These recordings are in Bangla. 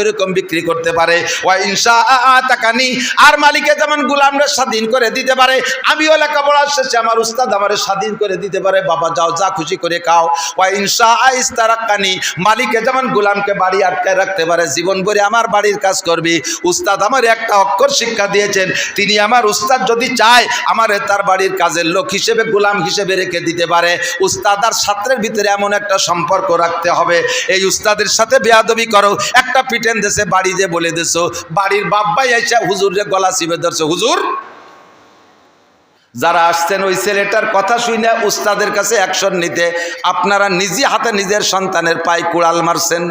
এরকম বিক্রি করতে পারে। আর মালিকে যেমন গুলামরা স্বাধীন করে দিতে পারে, আমিও লেখাপড়া শেষে আমার উস্তাদ আমার স্বাধীন করে দিতে পারে। বাবা, যাও, যা খুশি করে খাও। ওয়া ইনসা ইস্তারাক্কানি মালিকে যেমন গুলামকে বাড়ি আটকায় রাখতে পারে, জীবন ভরে আমার বাড়ির কাজ করবি। উস্তাদ আমার একটা অক্ষর শিক্ষা দিয়েছেন, তিনি আমার উস্তাদ যদি চায়, আমার তার বাড়ির কাজের লোক হিসেবে, গুলাম হিসেবে রেখে দিতে পারে। উস্তাদ আর ছাত্রের ভিতরে এমন একটা সম্পর্ক রাখতে হবে। এই উস্তাদের সাথে বেয়াদবি করো। একটা পিটেন দেশে, বাড়ি যে বলে দেছো, বাড়ির বাব্বাই আইসা হুজুর যে গলা চিবে ধরছে, হুজুর, যারা আসছেন ওই ছেলেটার কথা শুনে উস্তাদের কাছে অ্যাকশন নিতে, আপনারা নিজে হাতে নিজের সন্তানের পায়ে কুড়াল মারছেন।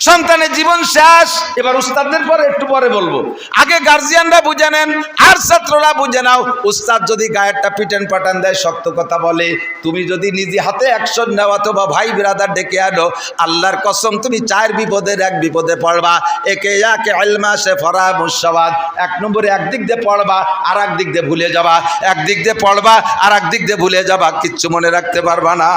সন্তানের জীবন শেষ। এবার উস্তাদদের পরে, একটু পরে বলব। আগে গার্জিয়ানরা বুঝে নেন, আর ছাত্ররা বুঝে নাও। উস্তাদ যদি গায়েরটা পিটেন পাটান দেয়, শক্ত কথা বলে, তুমি যদি নিজে হাতে অ্যাকশন নেও অথবা ভাই বিরাদার ডেকে আনো, আল্লাহর কসম, তুমি চার বিপদের এক বিপদে পড়বা। একে একে আলমা সে ফরা মুসাবাদ। এক নম্বরে একদিক দিয়ে পড়বা, আর দিক দিয়ে ভুলে যাবা। একদিক দিয়ে পড়বা, আর দিক দিয়ে ভুলে যাবা। কিচ্ছু মনে রাখতে পারবা না।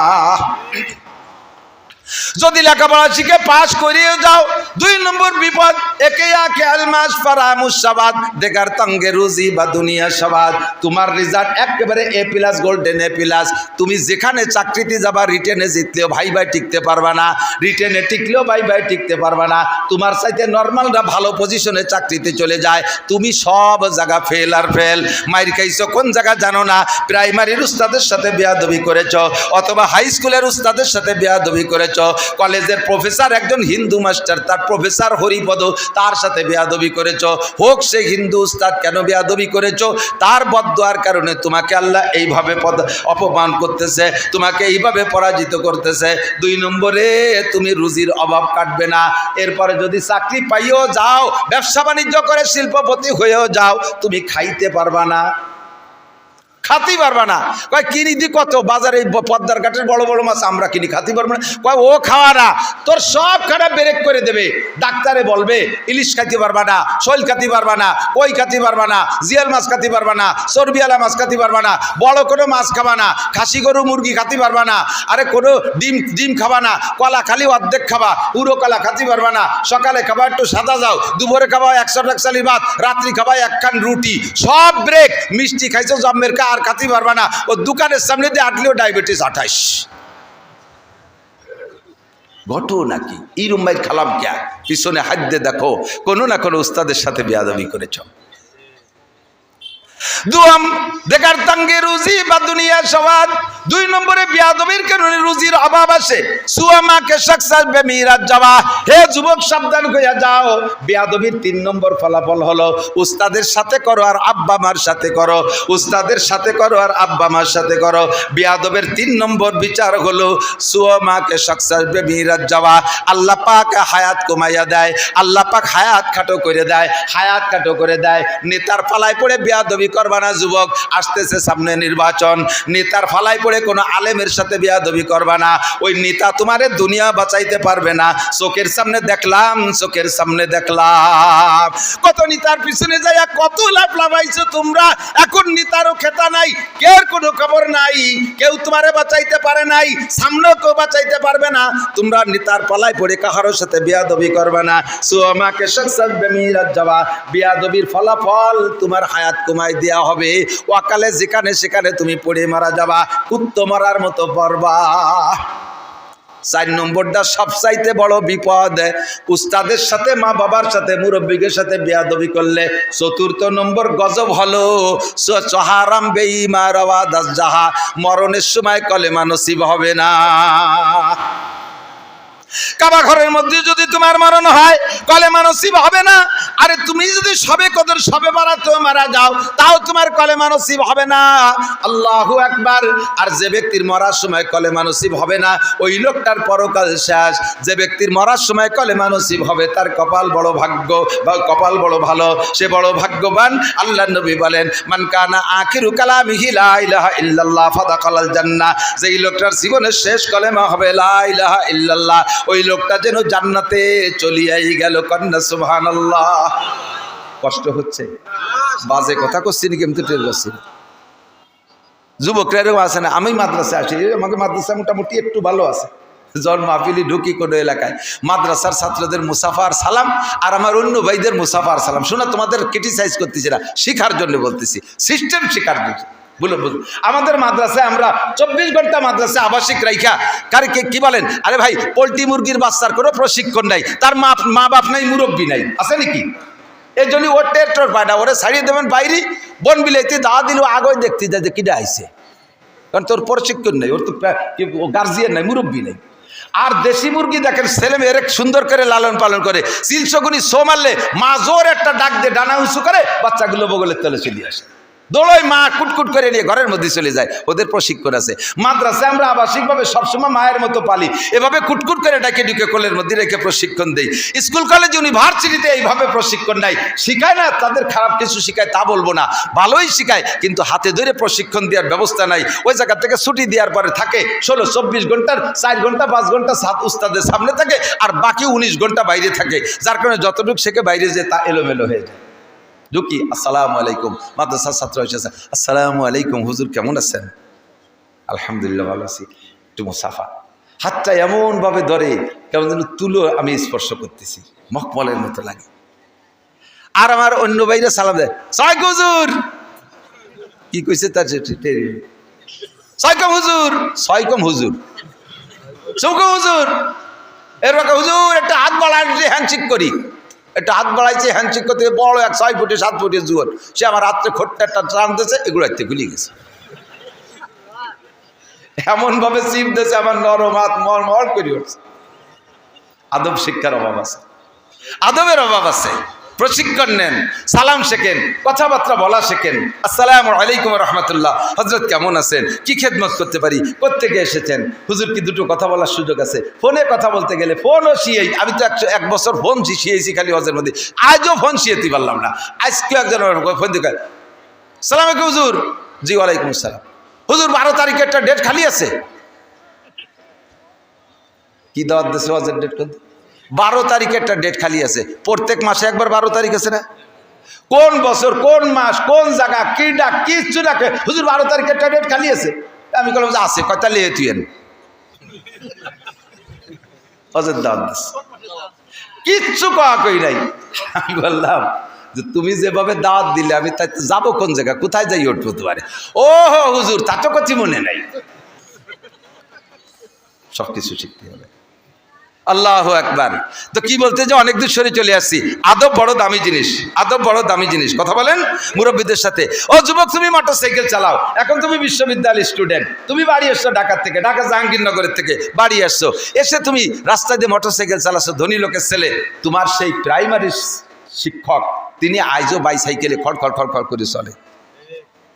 যদি লেখাপড়া শিখে পাশ করিয়ে যাও, দুই নম্বর বিপদ, একে আকে আলমাস ফারা মুসাবাদ দেখার তঙ্গে রুজি বা দুনিয়া সবাদ তোমার রেজাল্ট একেবারে A plus golden A plus তুমি যেখানে চাকরিতে যাবা রিটেনে জিতলেও ভাই ভাই টিকতে পারবা না। রিটেনে টিকলেও ভাই ভাই টিকতে পারবা না। তোমার সাথে নর্মালরা ভালো পজিশনে চাকরিতে চলে যায়। তুমি সব জায়গা ফেল আর ফেল মাইর খাইছো, কোন জায়গা জানো না? প্রাইমারির উস্তাদের সাথে বেয়াদবি করেছ, অথবা হাই স্কুলের উস্তাদের সাথে বেয়াদবি করেছ। কলেজের প্রফেসর একজন হিন্দু মাস্টার, তার প্রফেসর হরিপদ, তার সাথে বেয়াদবি করেছ। হোক সে হিন্দু উস্তাদ, কেন বেয়াদবি করেছ? তার বদোয়ার কারণে তোমাকে আল্লাহ এইভাবে পদ, অপমান করতেছে, তোমাকে এইভাবে পরাজিত করতেছে। দুই নম্বরে, তুমি রুজির অভাব কাটবে না। এরপরে যদি চাকরি পাইও যাও, ব্যবসা বাণিজ্য করে শিল্পপতি হয়েও যাও, তুমি খাইতে পারবা না। খাতেই পারবা না। কয়, কিনি দি কত? বাজারে পদ্মার ঘাটের বড় বড় মাছ আমরা কিনি খাতেই পারব না। কয়, ও খাওয়া না। তোর সব খারাপ ব্রেক করে দেবে। ডাক্তারে বলবে, ইলিশ খাইতে পারবা না, শৈল খাতে পারবা না, কই খাতে পারবা না, জিয়াল মাছ খাতে পারবা না চর্বিয়ালা মাছ খাতে পারবা না, বড় কোনো মাছ খাবা না, খাসি গরু মুরগি খাতে পারবা না, আরে কোনো ডিম ডিম খাবা না, কলা খালি অর্ধেক খাবা পুরো কলা খাতে পারবা না, সকালে খাবা একটু সাদা যাও দুপুরে খাবা একশো টাকসালি ভাত, রাত্রি খাবা একখান রুটি, সব ব্রেক মিষ্টি খাইছো জম্মের কা আর কাতি পারবা না। ও দোকানের সামনে দিয়ে আটলেও ডায়াবেটিস আঠাইশ ঘটো নাকি? ইরুম্বাই খালাম ক্যা পিছনে হাত দিয়ে দেখো, কোনো না কোনো উস্তাদের সাথে বেয়াদবি করেছ। দুয়াম দেখার তাঙ্গে রুজি বা দুনিয়া সবাদ দুই নম্বরে বিয়াদবির কারণে রুজির অভাব আসে সুয়ামাকে সাকসাস বেমিরাজ যাওয়া। হে যুবক, সাবধান হইয়া যাও। বিয়াদবির তিন নম্বর ফলাফল হলো, উস্তাদের সাথে করো আর আব্বা মার সাথে করো। উস্তাদের সাথে করো আর আব্বা মার সাথে করো। বিয়াদবের তিন নম্বর বিচার হলো সুয়ামাকে সাকসাস বেমিরাজ যাওয়া। আল্লাহ পাক হায়াত কমাইয়া দেয়। আল্লাহ পাক হায়াত খাটো করে দেয়। হায়াত খাটো করে দেয়। নেতার ফালায় পড়ে বিয়াদবি করবা না যুবক, আসতেছে সামনে নির্বাচন। নেতার ফালায় পড়ে কোনো আলেমের সাথে বিয়াদবি করবা না ওই নেতা তোমারে দুনিয়া বাঁচাইতে পারবে না। চোখের সামনে দেখলাম, চোখের সামনে দেখলাম। কত নেতার পিছনে যাইয়া কত লাভ লাভাইছো তোমরা? এখন নেতারও খেতা নাই কেউ কোনো খবর নাই? কেউ তোমারে বাঁচাইতে পারে নাই, সামনেও কেউ বাঁচাইতে পারবে না। তোমরা নেতার পালায় পড়ে কাহারোর সাথে বিয়াদবি করবে না। সো আমাকে সৎসাদ বেমিরাত যাওয়া। বিয়াদবির ফলাফল তোমার হায়াত কমাই দেওয়া হবে। ওয়াকালে যেখানে সেখানে তুমি পড়ে মারা যাবা, কুত্ত মারার মতো পড়বা। চার নম্বরটা সবচাইতে বড় বিপদ। উস্তাদের সাথে, মা বাবার সাথে, মুরব্বীদের সাথে বেয়াদবি করলে চতুর্থ নম্বর গজব হলো চহারাম বেইমা রওয়া দাস যাহা মরণের সময় কলেমা নসিব হবে না। কাবা ঘরের মধ্যে যদি তোমার মরণ হয়, কলে মানসিব হবে না। আরে তুমি যদি সবে কদর, সবে মারাতেও মারা যাও, তাও তোমার কলে মানসিব হবে না। আল্লাহু একবার আর যে ব্যক্তির মরার সময় কলে মানসিব হবে না, ওই লোকটার পরকাল শেষ। যে ব্যক্তির মরার সময় কলে মানসিব হবে, তার কপাল বড় ভাগ্য, বা কপাল বড় ভালো, সে বড় ভাগ্যবান। আল্লাহ নবী বলেন, মান কানা আখিরু কালামিহি লা ইলাহা ইল্লাল্লাহ ফাদাকালাল জান্নাহ। যেই লোকটার জীবনের শেষ কলেমা হবে, লা ইলাহা ইল্লাল্লাহ। ওই লোকটা যেন জান্নাতে চলিয়াই গেল। কন্যা, সুবহানাল্লাহ। কষ্ট হচ্ছে। বাজে কথা করছি নাকি? আমি টের পাচ্ছি যুবকরা এরকম আছে না? আমি মাদ্রাসা আসি। আমাকে মাদ্রাসা মোটামুটি একটু ভালো আছে। জন মাহফিলি ঢুকি কোনো এলাকায়। মাদ্রাসার ছাত্রদের মুসাফার সালাম আর আমার অন্য ভাইদের মুসাফার সালাম। শোনা, তোমাদের ক্রিটিসাইজ করতেছি না। শিখার জন্য বলতেছি। সিস্টেম শিখার জন্য। বলে আমাদের মাদ্রাসায় আমরা চব্বিশ ঘণ্টা মাদ্রাসায় আবাসিক রাইখা। কারকে কি বলেন? আরে ভাই, পোলট্রি মুরগির বাচ্চার কোনো প্রশিক্ষণ নাই। তার মা মা বাপ নাই, মুরব্বী নাই। আছে নাকি? এই জন্য ওর টের টোর ওরে ছাড়িয়ে দেবেন বাইরে। বন বিলাইতে দাওয়া দিল আগে দেখতে যায় যে কিটা আইছে। কারণ তোর প্রশিক্ষণ নেই, ওর তো গার্জিয়ান নাই, মুরব্বী নেই। আর দেশি মুরগি দেখেন, ছেলে মেয়ের সুন্দর করে লালন পালন করে। চিলশগুনি সো মারলে মা জোর একটা ডাক দিয়ে ডানা উঁচু করে বাচ্চাগুলো বগলের তলে চলে আসে। দোলই মা কুটকুট করে নিয়ে ঘরের মধ্যে চলে যায়, ওদের প্রশিক্ষণ আছে। মাদ্রাসে আমরা আবাসিকভাবে সবসময় মায়ের মতো পালি। এভাবে কুটকুট করে ডাকে ঢুকে কোলের মধ্যে রেখে প্রশিক্ষণ দেই। স্কুল, কলেজ, ইউনিভার্সিটিতে এইভাবে প্রশিক্ষণ নাই। শিখায় না, তাদের খারাপ কিছু শিখায় তা বলব না। ভালোই শিখায়, কিন্তু হাতে ধরে প্রশিক্ষণ দেওয়ার ব্যবস্থা নাই। ওই জায়গা থেকে ছুটি দেওয়ার পরে থাকে ষোলো, চব্বিশ ঘণ্টার, চার ঘণ্টা, পাঁচ ঘণ্টা সাত উস্তাদের সামনে থাকে, আর বাকি উনিশ ঘণ্টা বাইরে থাকে। যার কারণে যতটুকু শেখে বাইরে যে তা এলোমেলো হয়ে যায়। ঢুকি, আসসালামু আলাইকুম। মাদ্রাসার ছাত্র এসেছে, আসসালামু আলাইকুম, হুজুর কেমন আছেন? আলহামদুলিল্লাহ ভালো আছি, একটু মুসাফা। হাতটা এমনভাবে ধরে, কেমন যেন তুলো আমি স্পর্শ করতেছি, মকমলের মতো লাগে। আর আমার অন্য বাইরে সালাম দেয় সাইক হুজুর। কি কইছে তার সাইকম হুজুর। সাইকম হুজুর। সৌকম হুজুর। এরকম হুজুর, একটা হাত বাড়ায় হ্যান্ডশেক করি। একটা হাত বাড়াইছে হ্যান্ডশেক করতে বড় এক ছয় ফুটে, সাত ফুটে জুয়ার। সে আমার রাত্রে খোট্টা একটা টানতেছে এগুলো হাতে গুলি গেছে। এমনভাবে চিপ দিয়েছে, আমার নরম হাত মর করে উঠছে। আদব শিক্ষার অভাব আছে। আদবের অভাব আছে। প্রশিক্ষণ নেন, সালাম শেখেন, কথাবার্তা বলা শেখেন। আসসালাম আলাইকুম রহমতুল্লাহ। হজরত কেমন আছেন? কি খেদমত করতে পারি? কোথেকে এসেছেন? হুজুর কি দুটো কথা বলার সুযোগ আছে? ফোনে কথা বলতে গেলে ফোনও শিয়েই, আমি তো একশো এক বছর ফোন শিয়েছি খালি হজের মধ্যে। আজও ফোন শিয়েতে পারলাম না। আজকে একজন ফোন দিকে সালাম আলাইকুম হুজুর। জি, ওয়ালাইকুম আসসালাম হুজুর, বারো তারিখে একটা ডেট খালি আছে? কি দাওয়াত দেশে হজের ডেট করতে বারো তারিখে একটা ডেট খালি আছে। প্রত্যেক মাসে একবার বারো তারিখ আছে না? কোন বছর, কোন মাস, কোন জায়গা, কি ডাক, কিচ্ছু ডাকে হুজুর, বারো তারিখে একটা ডেট খালি আছে। আমি বললাম যে আছে কয়টা লিয়ে তুই এন হজের দাওয়াত কিচ্ছু কয়া কই নাই। আমি বললাম যে, তুমি যেভাবে দাওয়াত দিলে, আমি তাই যাব কোন জায়গা? কোথায় যাই উঠবো তোমারে ও হুজুর, তা তো কথা মনে নাই। সব কিছু শিখতে হবে। আল্লাহ একবার তো কি বলতে যে অনেক দূর সরে চলে আসছি। আদব বড় দামি জিনিস, আদব বড় দামি জিনিস। কথা বলেন মুরব্বীদের সাথে, ও যুবক, তুমি মোটর সাইকেল চালাও। এখন তুমি বিশ্ববিদ্যালয় স্টুডেন্ট তুমি বাড়ি এসছো ঢাকার থেকে ঢাকা জাহাঙ্গীরনগরের থেকে বাড়ি আসছো। এসে তুমি রাস্তায় দিয়ে মোটর সাইকেল চালাচ্ছ, ধনী লোকের ছেলে। তোমার সেই প্রাইমারি শিক্ষক, তিনি আজও বাইসাইকেলে খড় খড় খড় খড় করে চলে।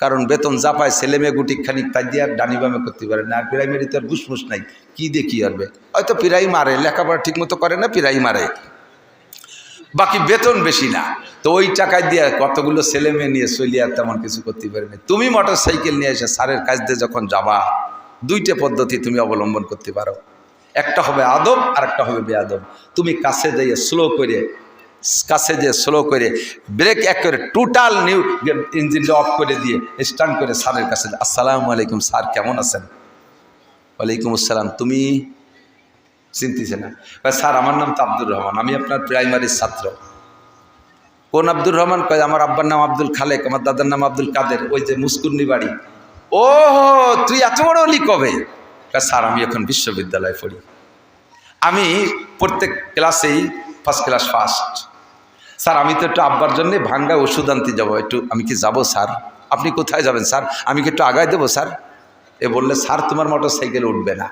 কারণ বেতন যা পায়, ছেলে মেয়ে গুটি খানিক তাই দিয়ে আর ডানি বামে করতে পারে না। আর প্রাইমারি তো আর ঘুষমুস নাই। কী কি আরবে হয়তো পিরাই মারে, লেখাপড়া ঠিক মতো করে না, পিরাই মারে। বাকি বেতন বেশি না। তো ওই টাকায় দিয়ে কতগুলো ছেলে মেয়ে নিয়ে চলি আর তেমন কিছু করতে পারে না। তুমি মোটর সাইকেল নিয়ে এসে সারের কাজ দিয়ে যখন যাবা, দুইটা পদ্ধতি তুমি অবলম্বন করতে পারো। একটা হবে আদব আর একটা হবে বেআদব। তুমি কাছে যাইয়ে স্লো করে কাছে যে স্লো করে ব্রেক এক করে টোটাল নিউ ইঞ্জিনটা অফ করে দিয়ে স্টার্ট করে স্যারের কাছে আসসালামু আলাইকুম স্যার কেমন আছেন? ওয়ালাইকুম আসসালাম তুমি চিনতেছে না? কয়, স্যার আমার নাম তো আব্দুর রহমান আমি আপনার প্রাইমারির ছাত্র। কোন আব্দুর রহমান? কয় আমার আব্বার নাম আব্দুল খালেক আমার দাদার নাম আব্দুল কাদের ওই যে মুস্কুন্নি বাড়ি। ও তুই এত বড় অলি কবে? স্যার আমি এখন বিশ্ববিদ্যালয়ে পড়ি। আমি প্রত্যেক ক্লাসেই ফার্স্ট ক্লাস ফার্স্ট স্যার, আমি তো একটু আব্বার জন্যে ভাঙ্গা ওষুধ আনতে যাব। একটু, আমি কি যাব, স্যার? আপনি কোথায় যাবেন, স্যার? আমি কি একটু আগায় দেবো, স্যার? এ বললে, স্যার, তোমার মোটর সাইকেল উঠবে না।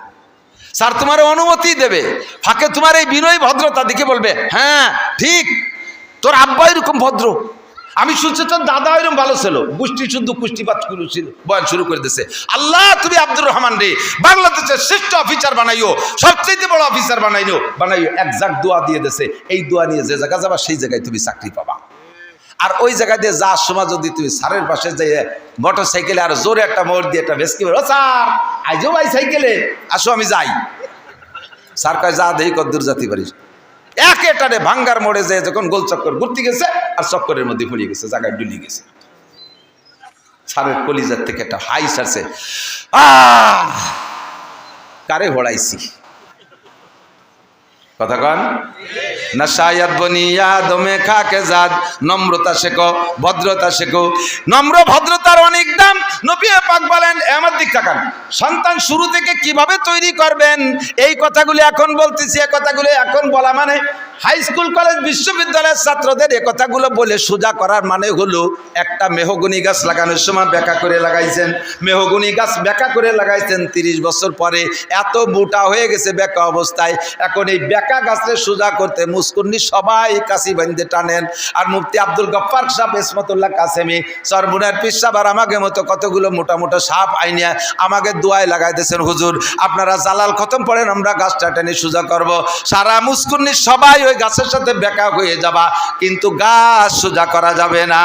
স্যার, তোমার অনুমতি দেবে। ফাঁকে তোমার এই বিনয় ভদ্রতা দেখে বলবে হ্যাঁ ঠিক, তোর আব্বা এরকম ভদ্র। আমি শুনছি তোর দাদা এরকম ভালো ছিল। গোষ্ঠী শুদ্ধ কুষ্টিপাত বয়ান শুরু করে দিছে আল্লাহ, তুমি আব্দুর রহমান রে, বাংলাদেশের শ্রেষ্ঠ অফিসার বানাইও সবচেয়ে বড় অফিসার বানাইও বানাইও, একজাক দোয়া দিয়ে দেছে এই দোয়া নিয়ে যে জায়গা যাবা, সেই জায়গায় তুমি চাকরি পাবা। আর ওই জায়গা দিয়ে যাওয়ার সময় যদি তুমি সারের পাশে যাই মোটর সাইকেলে আর জোরে একটা মোড় দিয়ে একটা ভেসকি ও স্যার আইজো ভাই সাইকেলে আসো আমি যাই। স্যার কয়, যা দেই কদ্দূর জাতি পারিস একে টানে ভাঙ্গার মোড়ে যায় যখন গোল চক্কর ঘুরতে গেছে, আর চক্করের মধ্যে পড়ে গেছে, জায়গায় ডুলিয়ে গেছে। সারের কলিজার থেকে একটা হাই সারছে কারে হড়াইছি? কথা কন? নম্রতা শেখো, ভদ্রতা শেখো, নম্র ভদ্রতার অনেক দাম। নবী পাক বলেন আমার দিক তাকান। সন্তান শুরু থেকে কীভাবে তৈরি করবেন? এই কথাগুলি এখন বলতেছি, এ কথাগুলি এখন বলা মানে হাই স্কুল কলেজ বিশ্ববিদ্যালয়ের ছাত্রদের এ কথাগুলো বলে সোজা করার মানে হলো একটা মেহগুনি গাছ লাগানোর সময় ব্যাকা করে লাগাইছেন। মেহগুনি গাছ ব্যাকা করে লাগাইছেন তিরিশ বছর পরে। এত মোটা হয়ে গেছে বেকা অবস্থায়। এখন এই বেকা গাছকে সোজা করতে মুস্কুন্নি সবাই কাশি বান্ধে টানেন। আর মুফতি আব্দুল গফ্ফার সাহেব ইসমতুল্লাহ কাসেমি সরমুনার পিসাব আর আমাকে মতো কতগুলো মোটা মোটা সাপ আইনিয়া আমাকে দোয়ায় লাগাইতেছেন হুজুর। আপনারা জালাল খতম পড়েন, আমরা গাছটা টেনে সোজা করব। সারা মুস্কুন্নি সবাই ওই গাছের সাথে বেকা হয়ে যাবা, কিন্তু গাছ সোজা করা যাবে না।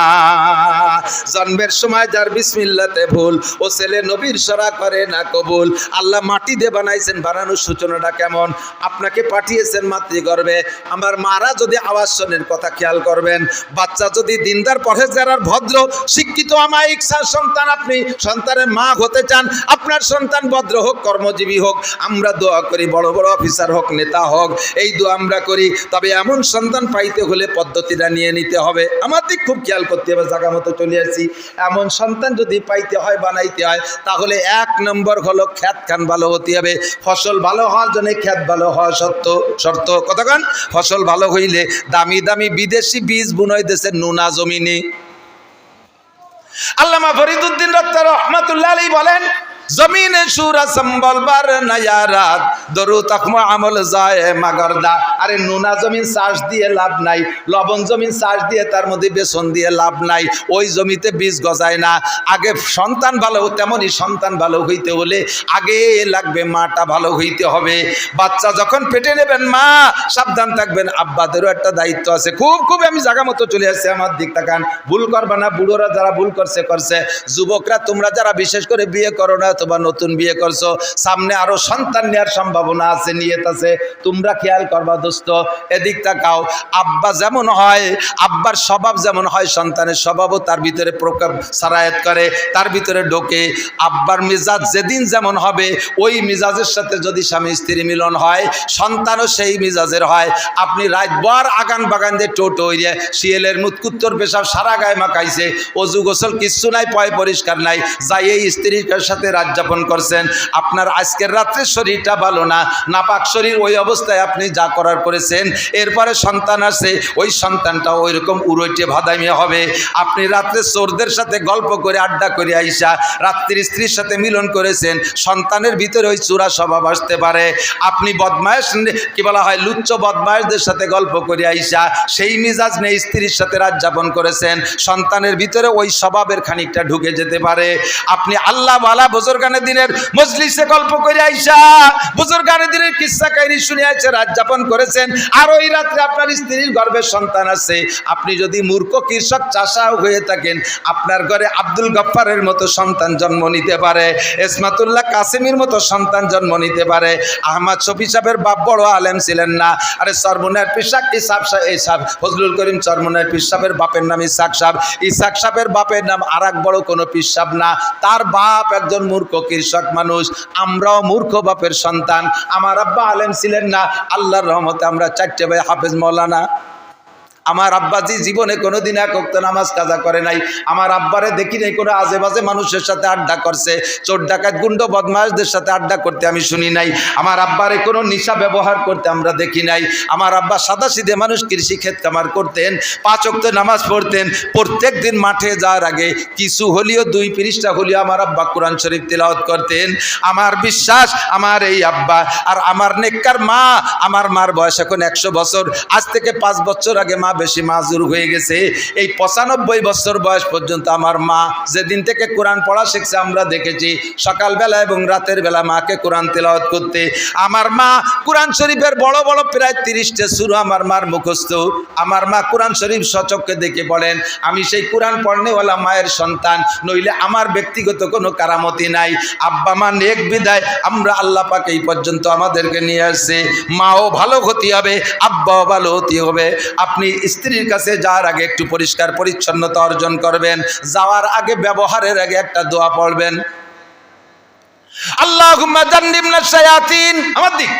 জন্মের সময় যার বিসমিল্লাতে ভুল, ও ছেলে নবীর সরা করে না কবুল। আল্লাহ মাটি দিয়ে বানাইছেন, বানানোর সূচনাটা কেমন? আপনাকে পাঠিয়েছেন মাতৃগর্ভে। আমার মারা যদি আওয়াজ শোনেন, কথা খেয়াল করবেন। বাচ্চা যদি দিনদার পরেজগার আর ভদ্র, শিক্ষিত আমায়িক সা- সন্তান আপনি সন্তানের মা হতে চান, আপনার সন্তান ভদ্র হোক, কর্মজীবী হোক, আমরা দোয়া করি, বড় বড় অফিসার হোক, নেতা হোক, এই দোয়া আমরা করি। তবে এমন সন্তান পাইতে হলে পদ্ধতিটা নিয়ে নিতে হবে। আমাদের খুব খেয়াল করতে হবে জায়গা মতো চলে আসছি। এমন সন্তান যদি পাইতে হয়, বানাইতে হয়, তাহলে এক নম্বর হলো খ্যাত খান ভালো হতে হবে। ফসল ভালো হওয়ার জন্য খ্যাত ভালো হওয়া সত্য শর্ত। কতক্ষণ ফসল ভালো হইলে দামি দামি বিদেশি বীজ বুনয় দেশের নুনা জমিনে। আল্লামা ফরিদুদ্দিন রত্তা রহমাতুল্লাহ আলী বলেন জমিনে সুরা সম্বল বার নয়া রাত। দরু তকমা আমল যায় মাগরদা আরে নোনা জমিন চাষ দিয়ে লাভ নাই, লবণ জমিন চাষ দিয়ে তার মধ্যে বেসন দিয়ে লাভ নাই, ওই জমিতে বীজ গজায় না। আগে সন্তান ভালো তেমনই সন্তান ভালো হইতে হলে আগে লাগবে মাটা ভালো হইতে হবে। বাচ্চা যখন পেটে নেবেন মা, সাবধান থাকবেন। আব্বাদেরও একটা দায়িত্ব আছে। খুব খুব আমি জায়গা মতো চলে আসছি আমার দিক তাকান। ভুল করবা না, বুড়োরা যারা ভুল করছে করছে। যুবকরা, তোমরা যারা বিশেষ করে বিয়ে করো না অথবা নতুন বিয়ে করছ, সামনে আরও সন্তান নেওয়ার সম্ভাবনা আছে, নিয়ত আছে। তোমরা খেয়াল করবা দোস্ত, এদিক তাকাও। আব্বা যেমন হয়, আব্বার স্বভাব যেমন হয়, সন্তানের স্বভাবও তার ভিতরে প্রকার সারায়াত করে, তার ভিতরে ঢোকে। আব্বার মিজাজ যেদিন যেমন হবে, ওই মিজাজের সাথে যদি স্বামী স্ত্রী মিলন হয়, সন্তানও সেই মিজাজের হয়। আপনি রাতবার আগান বাগান দিয়ে টোটো হইয়ে শিয়েলের মুতকুত্তর পেশাব সারা গায়ে মাখাইছে, অজু গোসল কিচ্ছু নাই, পয় পরিষ্কার নাই যাই এই স্ত্রীর সাথে রাত যাপন করছেন। আপনার আজকের রাত্রে শরীরটা ভালো না, নাপাক শরীর ওই অবস্থায় আপনি যা করার করেছেন, এরপরে সন্তান আছে ওই সন্তানটা ওই রকম উড়োইটে ভাদাইমিয়া হবে। আপনি রাত্রে চোরদের সাথে গল্প করে, আড্ডা করে আইসা, রাত্রির স্ত্রীর সাথে মিলন করেছেন, সন্তানের ভিতরে ওই চূড়া স্বভাব আসতে পারে। আপনি বদমায়েশ কি বলা হয়, লুচ্চ বদমায়েশদের সাথে গল্প করে আইসা, সেই মিজাজ নেই স্ত্রীর সাথে রাত যাপন করেছেন। সন্তানের ভিতরে ওই স্বভাবের খানিকটা ঢুকে যেতে পারে। আপনি আল্লাহ বালা বুজুর্গানের দিনের মজলিসে গল্প করে আইসা, বুজুর্গানের দিনের কিস্সা কাহিনী শুনে আইসা রাত যাপন করেছেন। আর ওই রাত্রে আপনার স্ত্রীর গর্ভের সন্তান আছে। আপনি যদি মূর্খ কৃষক, চাষাও হয়ে থাকেন, আপনার ঘরে আব্দুল গফ্ফারের মতো সন্তান জন্ম নিতে পারে, এসমাতুল্লাহ কাসিমির মতো সন্তান জন্ম নিতে পারে। আহমদ শফি সাহেবের বাপ বড় আলেম ছিলেন না। আরে সরমুনার পিসাক ইসাব ইসাব ফজলুল করিম চরমুনার পিসাবের বাপের নাম ইসাক সাহেব। ইসাক সাহেবের বাপের নাম আর বড় কোনো পিসাব না। তার বাপ একজন মূর্খ কৃষক মানুষ। আমরাও মূর্খ বাপের সন্তান। আমার আব্বা আলেম ছিলেন না। আল্লাহর রহমতে আমরা চারটে ভাই হাফেজ মৌলানা। আমার আব্বাজি জীবনে কোনোদিন এক অক্ত নামাজ কাজা করে নাই। আমার আব্বারে দেখি নাই কোনো আজে বাজে মানুষের সাথে আড্ডা করছে। চোর ডাকাত, গুন্ড, বদমাশদের সাথে আড্ডা করতে আমি শুনি নাই। আমার আব্বারে কোনো নিশা ব্যবহার করতে আমরা দেখি নাই। আমার আব্বা সাদা সিধে মানুষ কৃষি ক্ষেত কামার করতেন, পাঁচ অক্ত নামাজ পড়তেন। প্রত্যেক দিন মাঠে যাওয়ার আগে কিছু হলিও, দুই পৃষ্ঠা হলিও আমার আব্বা কোরআন শরীফ তেলাওয়াত করতেন। আমার বিশ্বাস, আমার এই আব্বা আর আমার নেককার মা, আমার মার বয়স এখন একশো বছর। আজ থেকে পাঁচ বছর আগে মা বেশি মাজুর হয়ে গেছে। এই পঁচানব্বই বছর বয়স পর্যন্ত আমার মা যেদিন থেকে কোরআন পড়া শিখছে, আমরা দেখেছি সকালবেলা এবং রাতের বেলা মাকে কোরআন তেলাওয়াত করতে। আমার মা কোরআন শরীফের বড় বড় প্রায় তিরিশটা শুরু আমার মার মুখস্থ। আমার মা কোরআন শরীফ সচককে দেখে বলেন, আমি সেই কোরআন পড়নেওয়ালা মায়ের সন্তান, নইলে আমার ব্যক্তিগত কোনো কারামতি নাই। আব্বা মা নেক বিদায়, আমরা আল্লাহ পাকে এই পর্যন্ত আমাদেরকে নিয়ে আসছে। মাও ভালো হতে হবে, আব্বাও ভালো হতে হবে। আপনি স্ত্রীর কাছে যাওয়ার আগে একটু পরিষ্কার পরিচ্ছন্নতা অর্জন করবেন, যাওয়ার আগে ব্যবহারের আগে একটা দোয়া পড়বেন। শায়াতিন, আমার দিক।